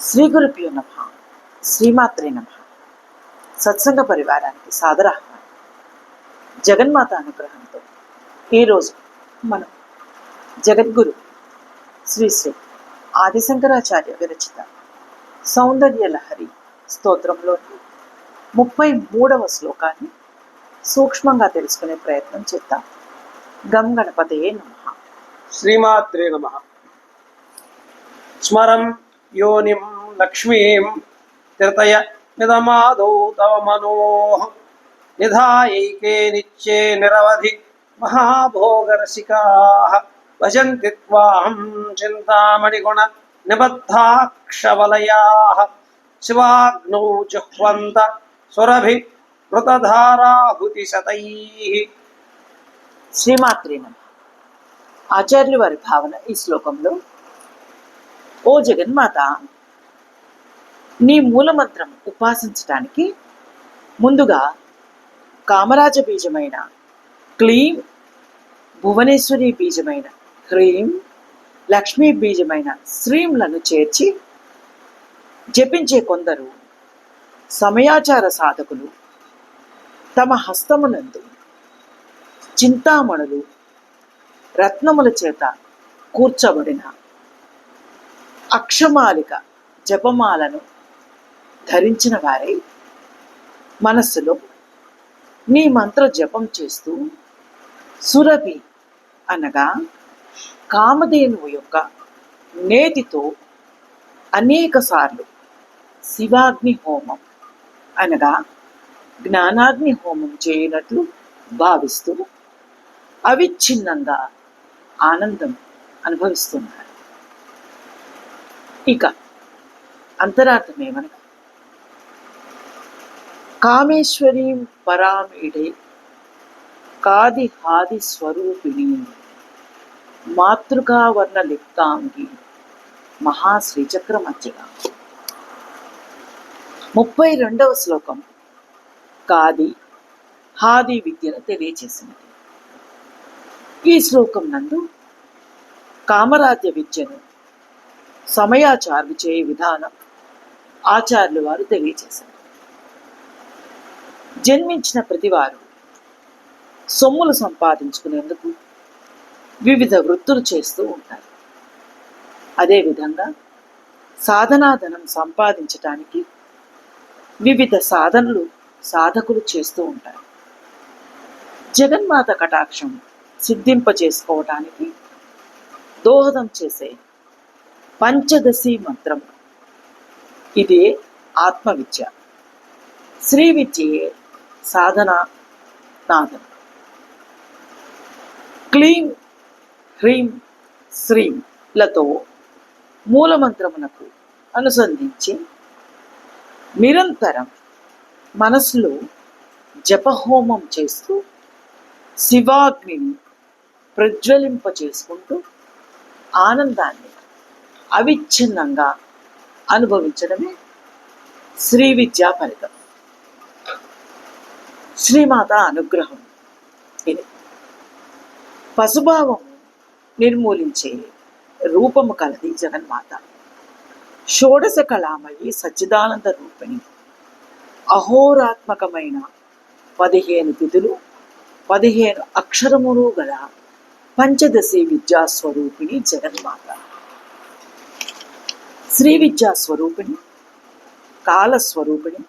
శ్రీ గురుభ్యో నమ. శ్రీమాత్రే నమ. సత్సంగ పరివారానికి సాదరాహ్వానం. జగన్మాత అనుగ్రహంతో ఈరోజు మనం జగద్గురు శ్రీ శ్రీ ఆదిశంకరాచార్య విరచిత సౌందర్య లహరి స్తోత్రంలోని ముప్పై మూడవ శ్లోకాన్ని సూక్ష్మంగా తెలుసుకునే ప్రయత్నం చేద్దాం. గం గణపతయే నమ. శ్రీమాత్రే నమ. స్మరం యోనిం లక్ష్మీం తిరతయ నిదమాదౌ తవ మనో నిధాయైకే నిత్యే నిరవధి మహాభోగరసికా భజంతి త్వాహం చింతామణిగుణ నిబద్ధాక్షవలయా శివాగ్నౌ జుహ్వంత సురభి మృతధారాహుతి శతై శ్రీమాత్రే నమ ఆచార్యుల వారి భావన ఈ శ్లోకంలో ఓ జగన్మాత నీ మూలమంత్రం ఉపాసించటానికి ముందుగా కామరాజ బీజమైన క్లీం భువనేశ్వరి బీజమైన హ్రీం లక్ష్మీ బీజమైన శ్రీంలను చేర్చి జపించే కొందరు సమయాచార సాధకులు. తమ హస్తమునందు చింతామణులు రత్నముల చేత కూర్చబడిన అక్షమాలిక జపమాలను ధరించిన వారై మనస్సులో నీ మంత్ర జపం చేస్తూ సురభి అనగా కామధేనువు యొక్క నేతితో అనేకసార్లు శివాగ్ని హోమం అనగా జ్ఞానాగ్ని హోమం చేయనట్లు భావిస్తూ అవిచ్ఛిన్నంగా ఆనందం అనుభవిస్తున్నారు. ఇక అంతరార్థం కామేశ్వరీం కామేశ్వరీం పరామిడే కాది హాది స్వరూపిణి మాతృకావర్ణ లిప్తాంగి మహాశ్రీచక్ర మధ్యగా ముప్పై రెండవ శ్లోకం కాది హాది విద్యను తెలియచేసింది. ఈ శ్లోకం నందు కామరాజ్య విద్యను సమయాచార్లు చేయ విధానం ఆచార్యులు వారు తెలియజేశారు. జన్మించిన ప్రతివారు సొమ్ములు సంపాదించుకునేందుకు వివిధ వృత్తులు చేస్తూ ఉంటారు. అదేవిధంగా సాధనాధనం సంపాదించటానికి వివిధ సాధనలు సాధకులు చేస్తూ ఉంటారు. జగన్మాత కటాక్షం సిద్ధింప చేసుకోవటానికి దోహదం చేసే పంచదశి మంత్రం. ఇది ఆత్మవిద్య. శ్రీ విద్యయే సాధన నాదం. క్లీం హ్రీం శ్రీం లతో మూలమంత్రమునకు అనుసంధించి నిరంతరం మనసులో జపహోమం చేస్తూ శివాగ్నిని ప్రజ్వలింప చేసుకుంటూ ఆనందాన్ని అవిచ్ఛిన్నంగా అనుభవించడమే శ్రీ విద్యా ఫలితం శ్రీమాత అనుగ్రహం ఇది. పశుభావం నిర్మూలించే రూపము కలది జగన్మాత. షోడశ కళామయి సచ్చిదానంద రూపిణి. అహోరాత్మకమైన పదిహేను తిథులు పదిహేను అక్షరములు గల పంచదశి విద్యా స్వరూపిణి జగన్మాత. శ్రీ విద్యా స్వరూపిణి కాలస్వరూపిణి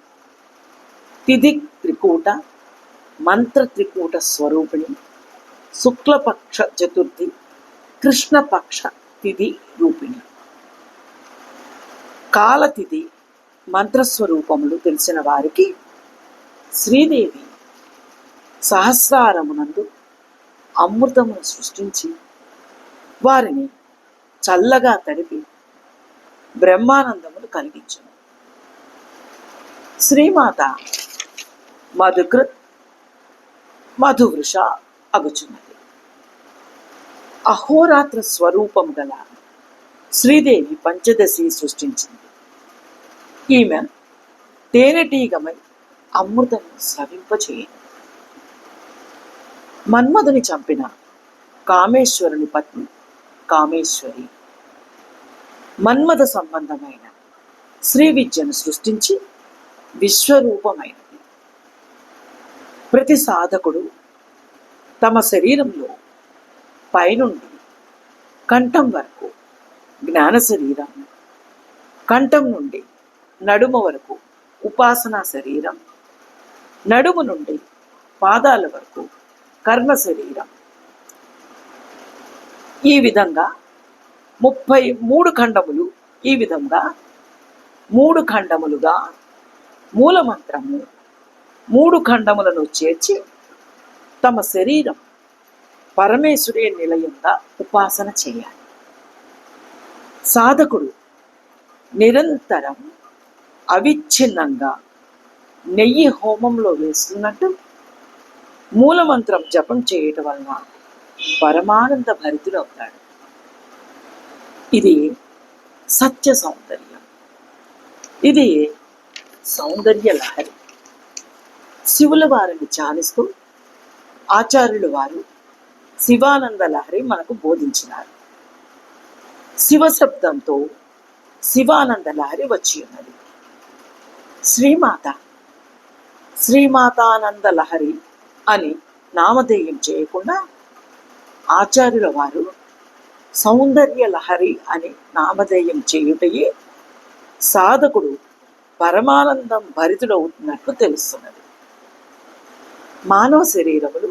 తిథి త్రికూట మంత్ర త్రికూట స్వరూపిణి శుక్లపక్ష చతుర్థి కృష్ణపక్ష తిథి రూపిణి. కాలతిథి మంత్రస్వరూపములు తెలిసిన వారికి శ్రీదేవి సహస్రారమునందు అమృతమును సృష్టించి వారిని చల్లగా తడిపి బ్రహ్మానందమును కలిగించును. శ్రీమాత మధుకృత్ మధువృష అగుచున్నది. అహోరాత్ర స్వరూపం గల శ్రీదేవి పంచదశి సృష్టించింది. ఈమె తేనెటీగమై అమృతం స్రవింపచేయను. మన్మధుని చంపిన కామేశ్వరుని పత్ని కామేశ్వరి మన్మథ సంబంధమైన శ్రీ విద్యను సృష్టించి విశ్వరూపమైనది. ప్రతి సాధకుడు తమ శరీరంలో పైనుండి కంఠం వరకు జ్ఞాన శరీరం కంఠం నుండి నడుమ వరకు ఉపాసనా శరీరం నడుము నుండి పాదాల వరకు కర్మ శరీరం. ఈ విధంగా ముప్పై మూడు ఖండములు ఈ విధంగా మూడు ఖండములుగా మూలమంత్రము మూడు ఖండములను చేర్చి తమ శరీరం పరమేశ్వరే నిలయంగా ఉపాసన చేయాలి. సాధకుడు నిరంతరం అవిచ్ఛిన్నంగా నెయ్యి హోమంలో వేస్తున్నట్టు మూలమంత్రం జపం చేయటం వలన పరమానంద భరితుడవుతాడు ఇది సత్య సౌందర్యం. ఇది సౌందర్య లహరి. శివుల వారిని ధ్యానిస్తూ ఆచార్యులు వారు శివానంద లహరి మనకు బోధించినారు. శివ శబ్దంతో శివానంద లహరి వచ్చి ఉన్నది. శ్రీమాత శ్రీమాతానంద లహరి అని నామధేయం చేయకుండా ఆచార్యుల వారు సౌందర్య లహరి అని నామధేయం చేయుటయే సాధకుడు పరమానందం భరితుడవుతున్నట్లు తెలుస్తున్నది. మానవ శరీరములు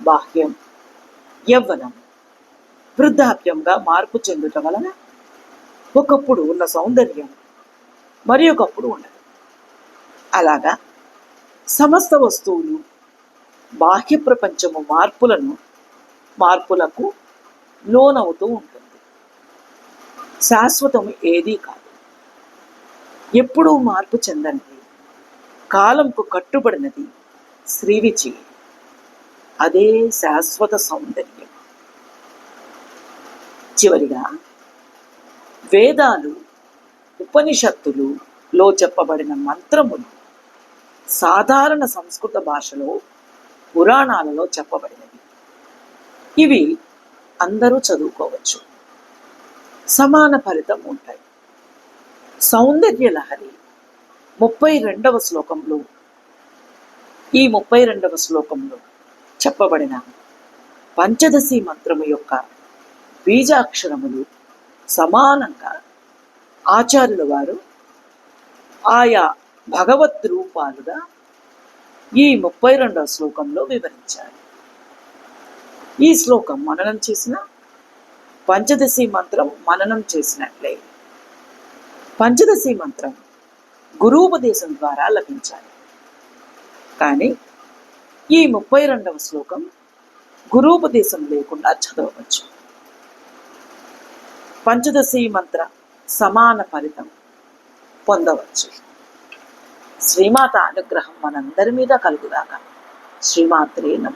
బాహ్యం యవ్వనం వృద్ధాప్యంగా మార్పు చెందుట వలన ఒకప్పుడు ఉన్న సౌందర్యం మరి ఒకప్పుడు ఉండదు. అలాగా సమస్త వస్తువులు బాహ్య ప్రపంచము మార్పులను మార్పులకు లోనవుతూ ఉంటుంది. శాశ్వతం ఏదీ కాదు. ఎప్పుడూ మార్పు చెందనిది కాలంకు కట్టుబడినది శ్రీవిచి అదే శాశ్వత సౌందర్యం. చివరిగా వేదాలు ఉపనిషత్తులు లో చెప్పబడిన మంత్రములు సాధారణ సంస్కృత భాషలో పురాణాలలో చెప్పబడినవి. ఇవి అందరూ చదువుకోవచ్చు. సమాన ఫలితం ఉంటాయి. సౌందర్య లహరి ముప్పై రెండవ శ్లోకంలో ఈ ముప్పై రెండవ శ్లోకంలో చెప్పబడిన పంచదశి మంత్రము యొక్క బీజాక్షరములు సమానంగా ఆచార్యుల వారు ఆయా భగవత్ రూపాలుగా ఈ ముప్పై రెండవ శ్లోకంలో వివరించారు. ఈ శ్లోకం మననం చేసిన పంచదశి మంత్రం మననం చేసినట్లే. పంచదశి మంత్రం గురూపదేశం ద్వారా లభించాలి. కానీ ఈ ముప్పై రెండవ శ్లోకం గురూపదేశం లేకుండా చదవవచ్చు. పంచదశి మంత్ర సమాన ఫలితం పొందవచ్చు. శ్రీమాత అనుగ్రహం మనందరి మీద కలుగుదాకా. శ్రీమాత్రే నమ.